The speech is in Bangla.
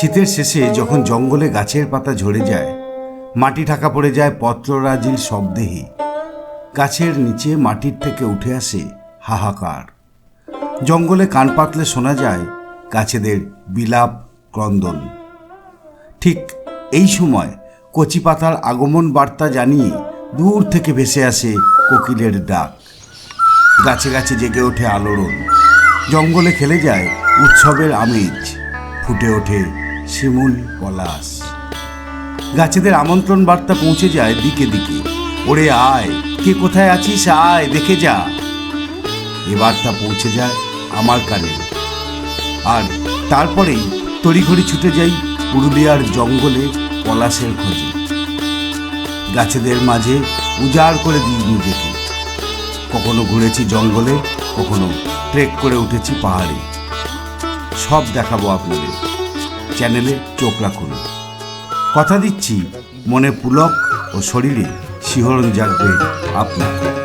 শীতের শেষে যখন জঙ্গলে গাছের পাতা ঝরে যায়, মাটি ঢাকা পড়ে যায় পত্ররাজির শব্দেহি। গাছের নিচে মাটির থেকে উঠে আসে হাহাকার। জঙ্গলে কান পাতলে শোনা যায় গাছেদের বিলাপ ক্রন্দন। ঠিক এই সময় কচি পাতার আগমন বার্তা জানিয়ে দূর থেকে ভেসে আসে কোকিলের ডাক। গাছে গাছে জেগে ওঠে আলোড়ন। জঙ্গলে খেলে যায় উৎসবের আমেজ, ফুটে ওঠে শিমুল পলাশ। গাছেদের আমন্ত্রণ বার্তা পৌঁছে যায় দিকে দিকে। ওরে আয়, কে কোথায় আছিস আয়, দেখে যা। এ বার্তা পৌঁছে যায় আমার কানে। আর তারপরেই তড়িঘড়ি ছুটে যাই পুরুলিয়ার জঙ্গলে পলাশের খোঁজে। গাছেদের মাঝে উজাড় করে দিই নিজেকে। কখনো ঘুরেছি জঙ্গলে, কখনো ট্রেক করে উঠেছি পাহাড়ে। সব দেখাবো আপনাদের। চ্যানেলে চোখ রাখুন। কথা দিচ্ছি মনে পুলক ও শরীরে শিহরণ জাগবে আপনার